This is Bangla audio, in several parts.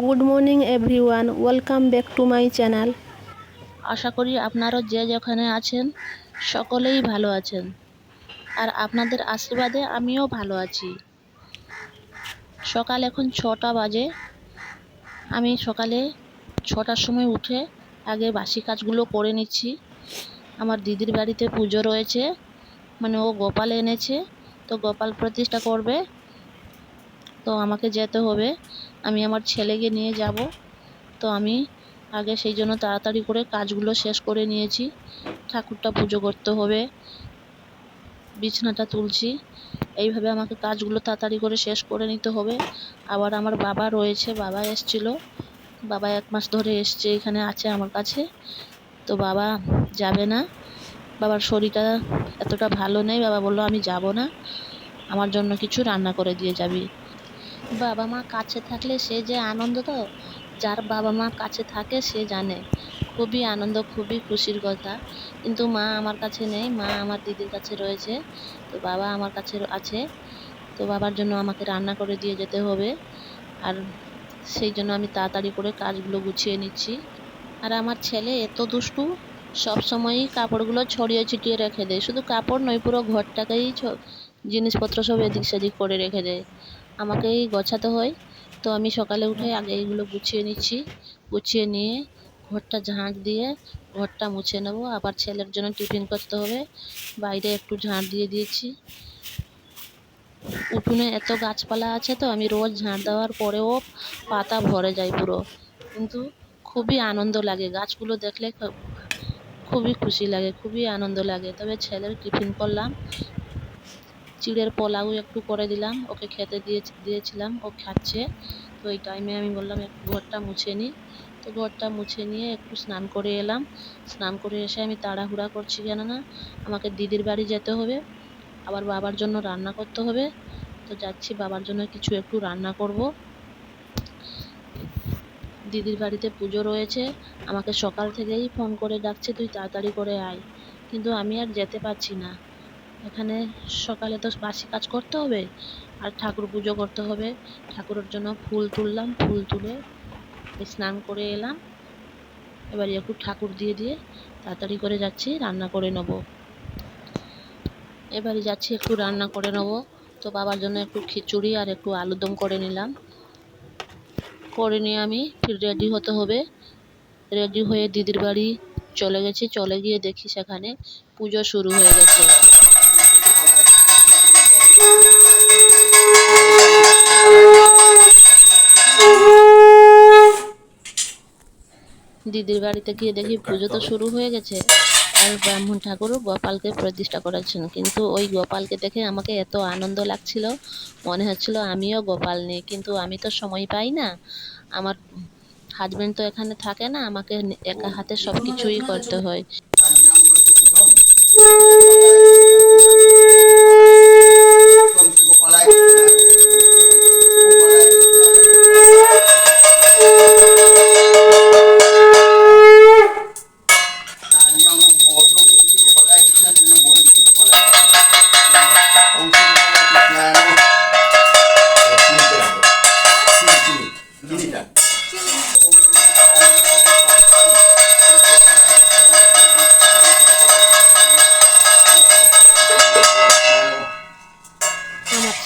Good morning everyone, welcome back to my channel. আশা করি আপনারা যে যেখানে আছেন, সকলেই ভালো আছেন। আর আপনাদের আশীর্বাদে আমিও ভালো আছি। সকাল এখন ছটা বাজে। আমি সকালে ছটার সময় উঠে আগে বাসি কাজগুলো করে নিচ্ছি। আমার দিদির বাড়িতে পুজো রয়েছে। মানে ও গোপাল এনেছে। তো গোপাল প্রতিষ্ঠা করবে। তো আমাকে যেতে হবে। আমি আমার ছেলেকে নিয়ে যাব। তো আমি আগে সেই জন্য তাড়াতাড়ি করে কাজগুলো শেষ করে নিয়েছি। ঠাকুরটা পুজো করতে হবে। বিছানাটা তুলছি। এইভাবে আমাকে কাজগুলো তাড়াতাড়ি করে শেষ করে নিতে হবে। আবার আমার বাবা রয়েছে, বাবা এসছিল। বাবা এক মাস ধরে এসছে, এখানে আছে আমার কাছে। তো বাবা যাবে না। বাবার শরীরটা এতটা ভালো নেই। বাবা বলল, আমি যাব না। আমার জন্য কিছু রান্না করে দিয়ে যাবি। বাবা মা কাছে থাকলে সে যে আনন্দ তো, যার বাবা মা কাছে থাকে সে জানে। খুবই আনন্দ, খুবই খুশির কথা। কিন্তু মা আমার কাছে নেই, মা আমার দিদির কাছে রয়েছে। তো বাবা আমার কাছে আছে। তো বাবার জন্য আমাকে রান্না করে দিয়ে যেতে হবে। আর সেই জন্য আমি তাড়াতাড়ি করে কাজগুলো গুছিয়ে নিচ্ছি। আর আমার ছেলে এত দুষ্টু, সব সময়ই কাপড়গুলো ছড়িয়ে ছিটিয়ে রেখে দেয়। শুধু কাপড় নয়, পুরো ঘরটাকেই জিনিসপত্র সব এদিক সেদিক করে রেখে দেয়। আমাকেই গোছাতে হয়। তো আমি সকালে উঠে আগে এইগুলো গুছিয়ে নিচ্ছি। গুছিয়ে নিয়ে ঘরটা ঝাঁট দিয়ে ঘরটা মুছে নেব। আবার ছেলের জন্য টিফিন করতে হবে। বাইরে একটু ঝাঁট দিয়ে দিয়েছি। উঠোনে এত গাছপালা আছে তো, আমি রোজ ঝাঁট দেওয়ার পরেও পাতা ভরে যায় পুরো। কিন্তু খুবই আনন্দ লাগে। গাছগুলো দেখলে খুবই খুশি লাগে, খুবই আনন্দ লাগে। তবে ছেলের টিফিন করলাম। চিড়ের পোলাও একটু করে দিলাম। ওকে খেতে দিয়ে, দিয়েছিলাম, ও খাচ্ছে। তো এই টাইমে আমি বললাম, একটু ঘরটা মুছে নিই তো ঘরটা মুছে নিয়ে একটু স্নান করে এলাম। স্নান করে এসে আমি তাড়াহুড়া করছি কেননা আমাকে দিদির বাড়ি যেতে হবে। আবার বাবার জন্য রান্না করতে হবে। তো যাচ্ছি, বাবার জন্য কিছু একটু রান্না করব। দিদির বাড়িতে পুজো রয়েছে। আমাকে সকাল থেকেই ফোন করে ডাকছে, তুই তাড়াতাড়ি করে আয়। কিন্তু আমি আর যেতে পারছি না। এখানে সকালে তো বাসি কাজ করতে হবে, আর ঠাকুর পুজো করতে হবে। ঠাকুরের জন্য ফুল তুললাম, ফুল তুলে স্নান করে এলাম। এবার একটু ঠাকুর দিয়ে দিয়ে তাড়াতাড়ি করে যাচ্ছি, রান্না করে নেব। এবারে যাচ্ছি একটু রান্না করে নেব। তো বাবার জন্য একটু খিচুড়ি আর একটু আলুদম করে নিলাম। করে নিয়ে আমি ফির রেডি হতে হবে। রেডি হয়ে দিদির বাড়ি চলে গেছি, চলে গিয়ে দেখি সেখানে পুজো শুরু হয়ে গেছে। দিদির বাড়িতে গিয়ে দেখি পুজো তো শুরু হয়ে গেছে। আর ব্রাহ্মণ ঠাকুর গোপালকে প্রতিষ্ঠা করেছেন। কিন্তু ওই গোপালকে দেখে আমাকে এত আনন্দ লাগছিল। মনে হচ্ছিল আমিও গোপাল নেই, কিন্তু আমি তো সময় পাই না। আমার হাজবেন্ড তো এখানে থাকে না, আমাকে একা হাতে সব কিছুই করতে হয়।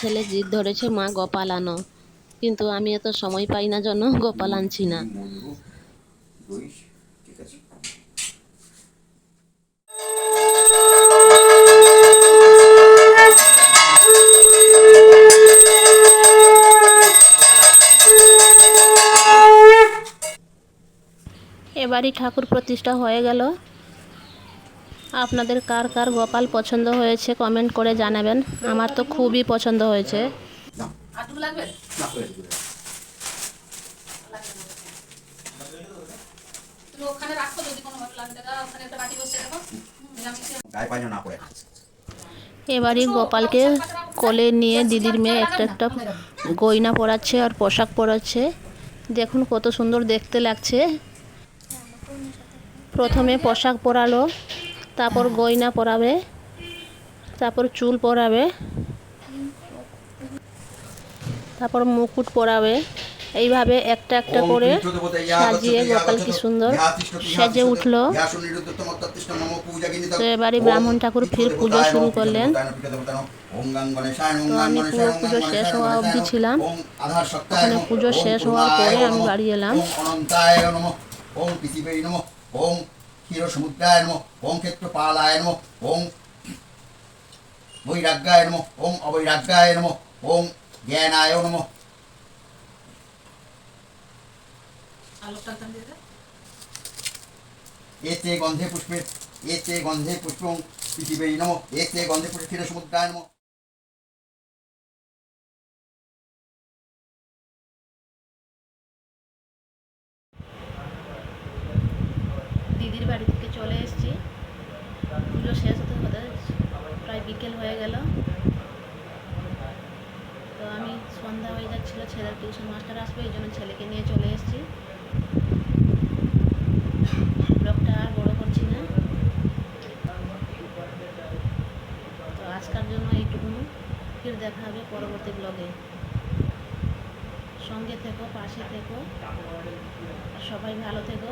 ছেলে জিদ ধরেছে মা গোপাল আনো কিন্তু আমি এত সময় পাই না জন্য গোপাল আনছি না। এবারই ঠাকুর প্রতিষ্ঠা হয়ে গেল। আপনাদের কার কার গোপাল পছন্দ হয়েছে কমেন্ট করে জানাবেন। আমার তো খুবই পছন্দ হয়েছে। হয়ে এবারই গোপালকে কোলে নিয়ে দিদির মেয়ে একটা একটা গয়না পরাচ্ছে আর পোশাক পরাচ্ছে। দেখুন কত সুন্দর দেখতে লাগছে। প্রথমে পোশাক পরালো। তারপর গয়না পরাবে তারপর চুল পরাবে তারপর মুকুট পরাবে এইভাবে একটা একটা করে সাজিয়ে গোপাল কি সুন্দর সেজে উঠল তো এবারে ব্রাহ্মণ ঠাকুর ফির পুজো শুরু করলেন তো আমি পুরো পুজো শেষ হওয়া অবধি ছিলাম ওখানে পুজো শেষ হওয়ার পরে আমি বাড়ি এলাম ওম পৃথিবী নম ওম ক্ষেত্রপালায় নম ওম বৈরাগ্যায় নম ওম অবৈরাগ্যায় নম ওম জ্ঞানায় নম এতে গন্ধে পুষ্পে এতে গন্ধে পুষ্পং পৃথিবী নম এতে গন্ধে পুষ্পে ক্ষীর সমুদ্রায় নম দিদির বাড়ি থেকে চলে এসেছি। পুজো শেষ হতে হতে প্রায় বিকেল হয়ে গেল। তো আমি সন্ধ্যা হয়ে যাচ্ছিল ছেলের টিউশন মাস্টার আসবে, এই জন্য ছেলেকে নিয়ে চলে এসেছি। ব্লগটা আর বড় করছি না। তো আজকার জন্য এইটুকু ফির দেখা হবে পরবর্তী ব্লগে। সঙ্গে থেকো, পাশে থেকো। সবাই ভালো থেকো।